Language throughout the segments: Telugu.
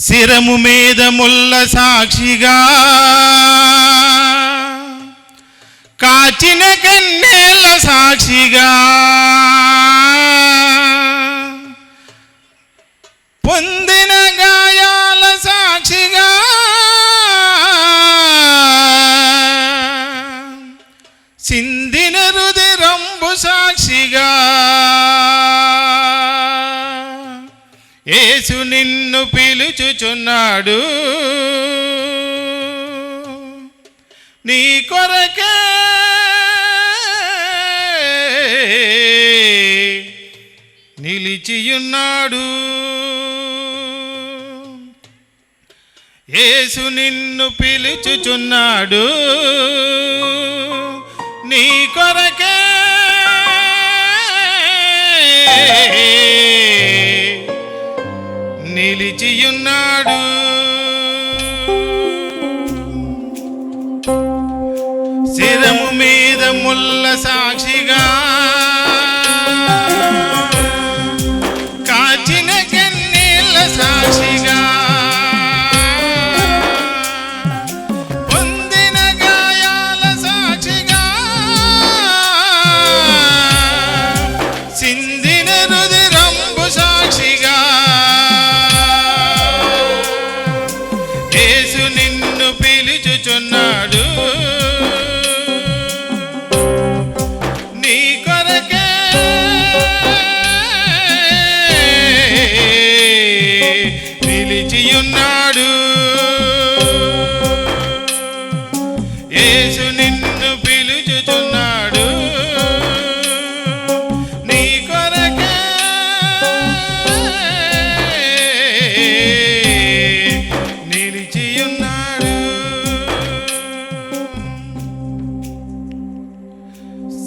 శిరము మీద ముల్ల సాక్షిగా. కాచిన కన్నెల సాక్షిగా. పొందిన గాయాల సాక్షిగా. సిందిన రుదిరంబు సాక్షిగా. యేసు నిన్ను పిలుచుచున్నాడు. నీ కొరకే నిలిచియున్నాడు. యేసు నిన్ను పిలుచుచున్నాడు. నీ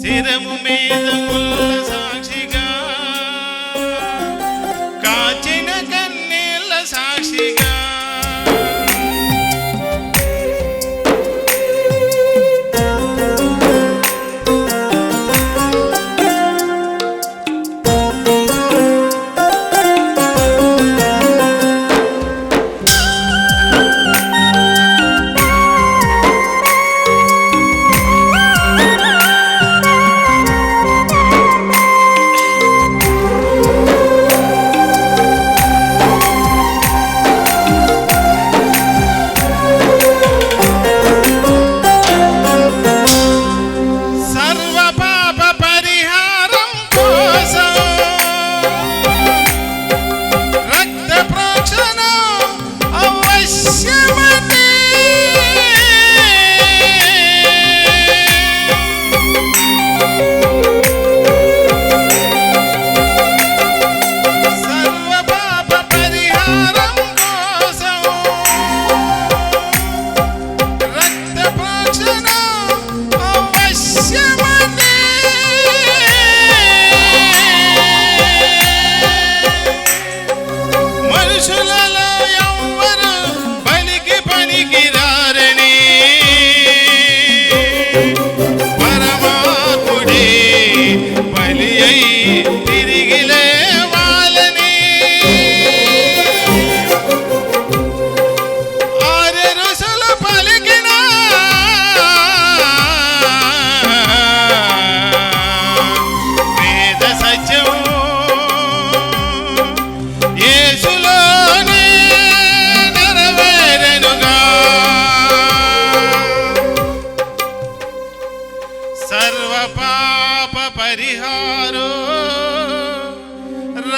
சிரமும் மேதமுள்ள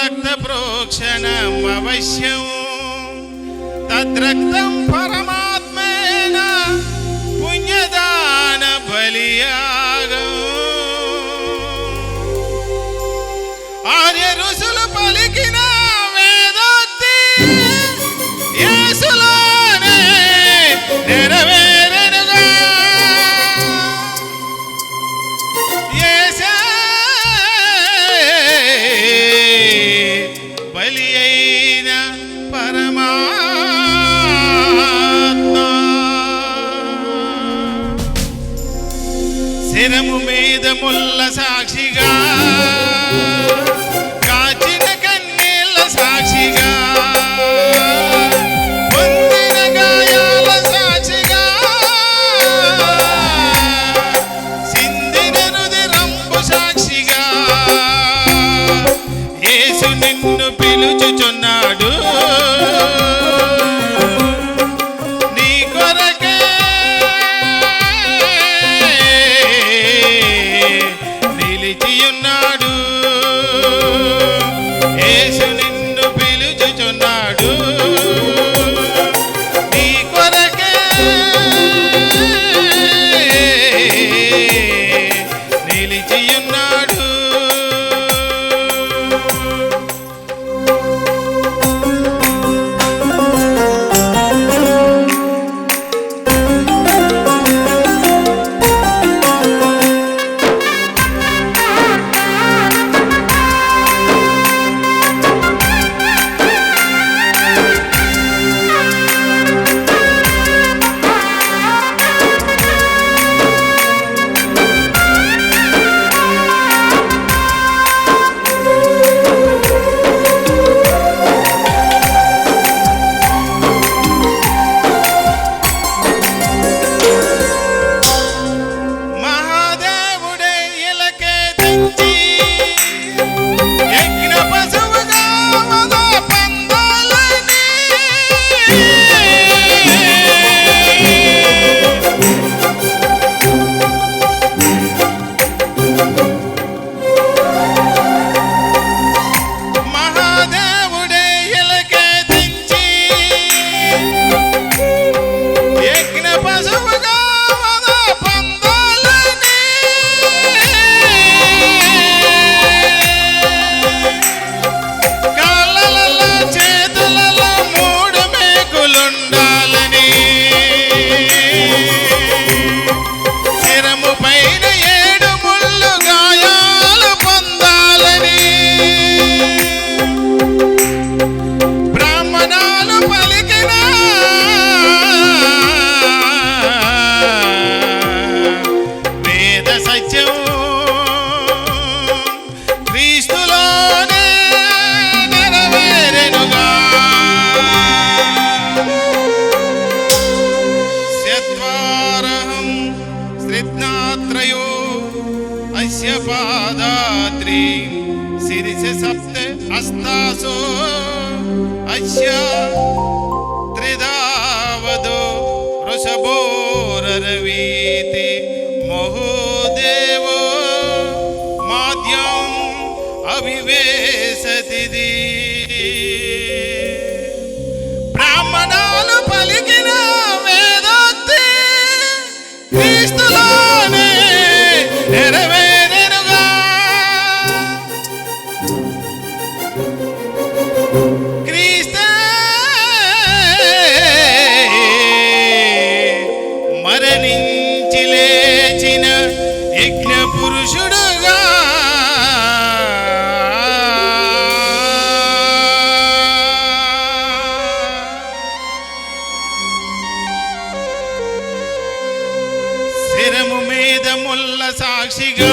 तद्रक्तप्रोक्षणमवश्यं तद्रक्तं परम వేదము మేధముల్ల సాక్షిగా కాచిన కన్నీళ్ళ సాక్షిగా वश्य त्रिदावदो वृषभोरवी జీవించి లేచిన యజ్ఞ పురుషుడుగా. శిరము మీద ముల్ల సాక్షిగా.